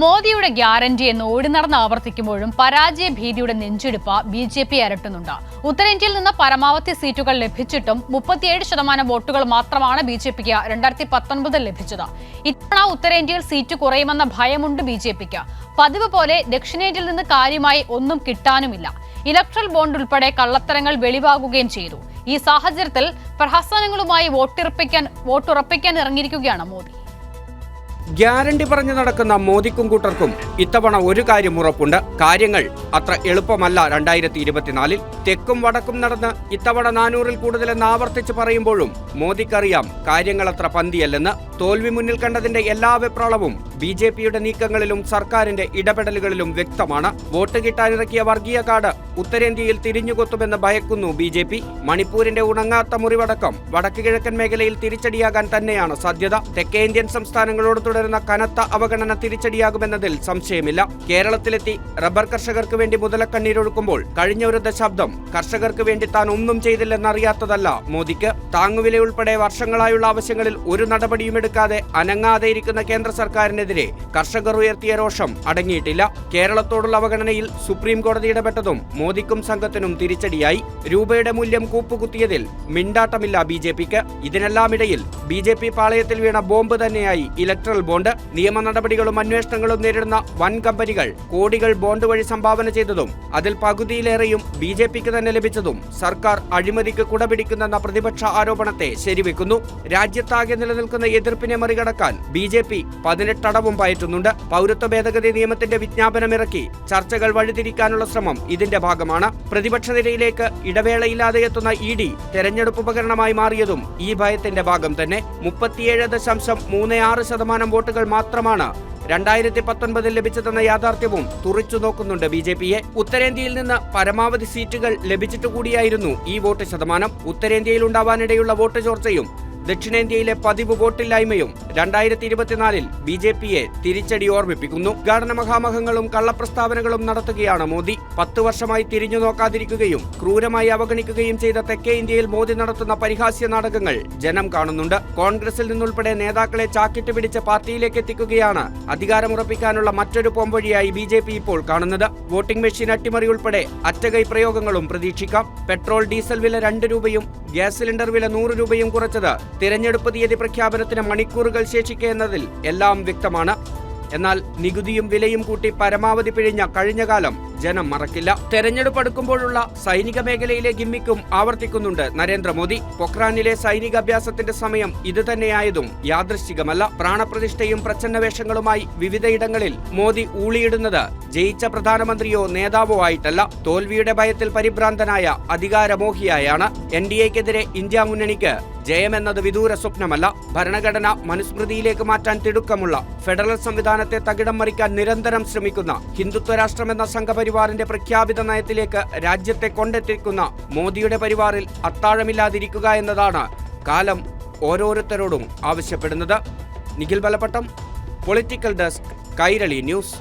മോദിയുടെ ഗ്യാരണ്ടി എന്ന് ഓടി നടന്ന് ആവർത്തിക്കുമ്പോഴും പരാജയ ഭീതിയുടെ നെഞ്ചെടുപ്പ് ബി ജെ പി അരട്ടുന്നുണ്ട്. ഉത്തരേന്ത്യയിൽ നിന്ന് പരമാവധി സീറ്റുകൾ ലഭിച്ചിട്ടും മുപ്പത്തിയേഴ് ശതമാനം വോട്ടുകൾ മാത്രമാണ് ബി ജെ പിക്ക് രണ്ടായിരത്തി പത്തൊൻപതിൽ ലഭിച്ചത്. ഇത്തവണ ഉത്തരേന്ത്യയിൽ സീറ്റ് കുറയുമെന്ന ഭയമുണ്ട് ബി ജെ പിക്ക്. പതിവ് പോലെ ദക്ഷിണേന്ത്യയിൽ നിന്ന് കാര്യമായി ഒന്നും കിട്ടാനുമില്ല. ഇലക്ട്രൽ ബോണ്ട് ഉൾപ്പെടെ കള്ളത്തരങ്ങൾ വെളിവാകുകയും ചെയ്തു. ഈ സാഹചര്യത്തിൽ പ്രഹസനങ്ങളുമായി വോട്ടുറപ്പിക്കാൻ വോട്ടുറപ്പിക്കാൻ ഇറങ്ങിയിരിക്കുകയാണ് മോദി. ഗ്യാരണ്ടി പറഞ്ഞു നടക്കുന്ന മോദിക്കും കൂട്ടർക്കും ഇത്തവണ ഒരു കാര്യം ഉറപ്പുണ്ട്. കാര്യങ്ങൾ അത്ര എളുപ്പമല്ല. രണ്ടായിരത്തി ഇരുപത്തിനാലിൽ തെക്കും വടക്കും നടന്ന് ഇത്തവണ നാനൂറിൽ കൂടുതലെന്ന് ആവർത്തിച്ച് പറയുമ്പോഴും മോദിക്കറിയാം കാര്യങ്ങൾ അത്ര പന്തിയല്ലെന്ന്. തോൽവി മുന്നിൽ കണ്ടതിന്റെ എല്ലാ വെപ്രാളവും ബി ജെ പിയുടെ നീക്കങ്ങളിലും സർക്കാരിന്റെ ഇടപെടലുകളിലും വ്യക്തമാണ്. വോട്ട് കിട്ടാനിറക്കിയ വർഗീയ കാർഡ് ഉത്തരേന്ത്യയിൽ തിരിഞ്ഞുകൊത്തുമെന്ന് ഭയക്കുന്നു ബി ജെ പി. മണിപ്പൂരിന്റെ ഉണങ്ങാത്ത മുറിവടക്കം വടക്കു കിഴക്കൻ മേഖലയിൽ തിരിച്ചടിയാകാൻ തന്നെയാണ് സാധ്യത. തെക്കേ ഇന്ത്യൻ സംസ്ഥാനങ്ങളോട് തുടരുന്ന കനത്ത അവഗണന തിരിച്ചടിയാകുമെന്നതിൽ സംശയമില്ല. കേരളത്തിലെത്തി റബ്ബർ കർഷകർക്ക് വേണ്ടി മുതലക്കണ്ണീരൊഴുക്കുമ്പോൾ കഴിഞ്ഞ ഒരു ദശാബ്ദം കർഷകർക്ക് വേണ്ടി താൻ ഒന്നും ചെയ്തില്ലെന്നറിയാത്തതല്ല മോദിക്ക്. താങ്ങുവിലയുൾപ്പെടെ വർഷങ്ങളായുള്ള ആവശ്യങ്ങളിൽ ഒരു നടപടിയും എടുക്കാതെ അനങ്ങാതെ ഇരിക്കുന്ന കേന്ദ്ര സർക്കാരിനെതിരെ കർഷകർ ഉയർത്തിയ രോഷം അടങ്ങിയിട്ടില്ല. കേരളത്തോടുള്ള അവഗണനയിൽ സുപ്രീം കോടതി ഇടപെട്ടതും മോദിക്കും സംഘത്തിനും തിരിച്ചടിയായി. രൂപയുടെ മൂല്യം കൂപ്പുകുത്തിയതിൽ മിണ്ടാട്ടമില്ല ബി ജെ പിക്ക്. ഇതിനെല്ലാമിടയിൽ ബി ജെ പി പാളയത്തിൽ വീണ ബോംബ് തന്നെയായി ഇലക്ട്രൽ ബോണ്ട്. നിയമ നടപടികളും അന്വേഷണങ്ങളും നേരിടുന്ന വൻ കമ്പനികൾ കോടികൾ ബോണ്ട് വഴി സംഭാവന ചെയ്തതും അതിൽ പകുതിയിലേറെയും ബി ജെ പിക്ക് തന്നെ ലഭിച്ചതും സർക്കാർ അഴിമതിക്ക് കുടപിടിക്കുന്നെന്ന പ്രതിപക്ഷ ആരോപണത്തെ ശരിവെക്കുന്നു. രാജ്യത്താകെ നിലനിൽക്കുന്ന എതിർപ്പിനെ മറികടക്കാൻ ബി ജെ പി പതിനെട്ടടവും പയറ്റുന്നുണ്ട്. പൗരത്വ ഭേദഗതി നിയമത്തിന്റെ വിജ്ഞാപനമിറക്കി ചർച്ചകൾ വഴിതിരിക്കാനുള്ള ശ്രമം ഇതിന്റെ ഭാഗമാണ്. പ്രതിപക്ഷ നിരയിലേക്ക് ഇടവേളയില്ലാതെ എത്തുന്ന ഇ ഡി തെരഞ്ഞെടുപ്പ് ഉപകരണമായി മാറിയതും ഈ ഭയത്തിന്റെ ഭാഗം തന്നെ. മുപ്പത്തിയേഴ് ദശാംശം മൂന്ന് ആറ് ശതമാനം വോട്ടുകൾ മാത്രമാണ് രണ്ടായിരത്തി പത്തൊൻപതിൽ ലഭിച്ചതെന്ന യാഥാർത്ഥ്യവും തുറച്ചു നോക്കുന്നുണ്ട് ബി ജെ പിയെ. ഉത്തരേന്ത്യയിൽ നിന്ന് പരമാവധി സീറ്റുകൾ ലഭിച്ചിട്ടുകൂടിയായിരുന്നു ഈ വോട്ട് ശതമാനം. ഉത്തരേന്ത്യയിൽ ഉണ്ടാവാനിടയുള്ള വോട്ട് ചോർച്ചയും ദക്ഷിണേന്ത്യയിലെ പതിവ് വോട്ടില്ലായ്മയും രണ്ടായിരത്തി ഇരുപത്തിനാലിൽ ബി ജെ പിയെ തിരിച്ചടി ഓർമ്മിപ്പിക്കുന്നു. ഉദ്ഘാടന മഹാമഹങ്ങളും കള്ളപ്രസ്താവനകളും നടത്തുകയാണ് മോദി. പത്ത് വർഷമായി തിരിഞ്ഞു നോക്കാതിരിക്കുകയും ക്രൂരമായി അവഗണിക്കുകയും ചെയ്ത തെക്കേ ഇന്ത്യയിൽ മോദി നടത്തുന്ന പരിഹാസ്യ നാടകങ്ങൾ ജനം കാണുന്നുണ്ട്. കോൺഗ്രസിൽ നിന്നുൾപ്പെടെ നേതാക്കളെ ചാക്കിട്ട് പിടിച്ച് പാർട്ടിയിലേക്ക് എത്തിക്കുകയാണ് അധികാരമുറപ്പിക്കാനുള്ള മറ്റൊരു പോംവഴിയായി ബി ജെ പി ഇപ്പോൾ കാണുന്നത്. വോട്ടിംഗ് മെഷീൻ അട്ടിമറി ഉൾപ്പെടെ അറ്റകൈ പ്രയോഗങ്ങളും പ്രതീക്ഷിക്കാം. പെട്രോൾ ഡീസൽ വില രണ്ട് രൂപയും ഗ്യാസ് സിലിണ്ടർ വില നൂറ് രൂപയും കുറച്ചത് തിരഞ്ഞെടുപ്പ് തീയതി പ്രഖ്യാപനത്തിന് മണിക്കൂറുകൾ ശേഷിക്കെ എന്നതിൽ എല്ലാം വ്യക്തമാണ് എന്നാൽ നികുതിയും വിലയും കൂട്ടി പരമാവധി പിഴിഞ്ഞ കഴിഞ്ഞ കാലം ജനം മറക്കില്ല. തെരഞ്ഞെടുപ്പ് അടുക്കുമ്പോഴുള്ള സൈനിക മേഖലയിലെ ഗിമ്മിക്കും ആവർത്തിക്കുന്നുണ്ട് നരേന്ദ്രമോദി. പൊക്രാനിലെ സൈനിക അഭ്യാസത്തിന്റെ സമയം ഇത് തന്നെയായതും യാദൃശ്ചികമല്ല. പ്രാണപ്രതിഷ്ഠയും പ്രച്ഛന്നവേഷങ്ങളുമായി വിവിധയിടങ്ങളിൽ മോദി ഊളിയിടുന്നത് ജയിച്ച പ്രധാനമന്ത്രിയോ നേതാവോ ആയിട്ടല്ല. തോൽവിയുടെ ഭയത്തിൽ പരിഭ്രാന്തനായ അധികാരമോഹിയായാണ്. എൻ ഡി എക്കെതിരെ ഇന്ത്യ മുന്നണിക്ക് ജയമെന്നത് വിദൂര സ്വപ്നമല്ല. ഭരണഘടന മനുസ്മൃതിയിലേക്ക് മാറ്റാൻ തിടുക്കമുള്ള ഫെഡറൽ സംവിധാനത്തെ തകിടം മറിക്കാൻ നിരന്തരം ശ്രമിക്കുന്ന ഹിന്ദുത്വ രാഷ്ട്രമെന്ന സംഘപരിവാറിന്റെ പ്രഖ്യാപിത നയത്തിലേക്ക് രാജ്യത്തെ കൊണ്ടെത്തിക്കുന്ന മോദിയുടെ പരിവാറിൽ അത്താഴമില്ലാതിരിക്കുക എന്നതാണ് കാലം ഓരോരുത്തരോടും ആവശ്യപ്പെടുന്നത്. Nikhil Balappattam political desk Kairali news.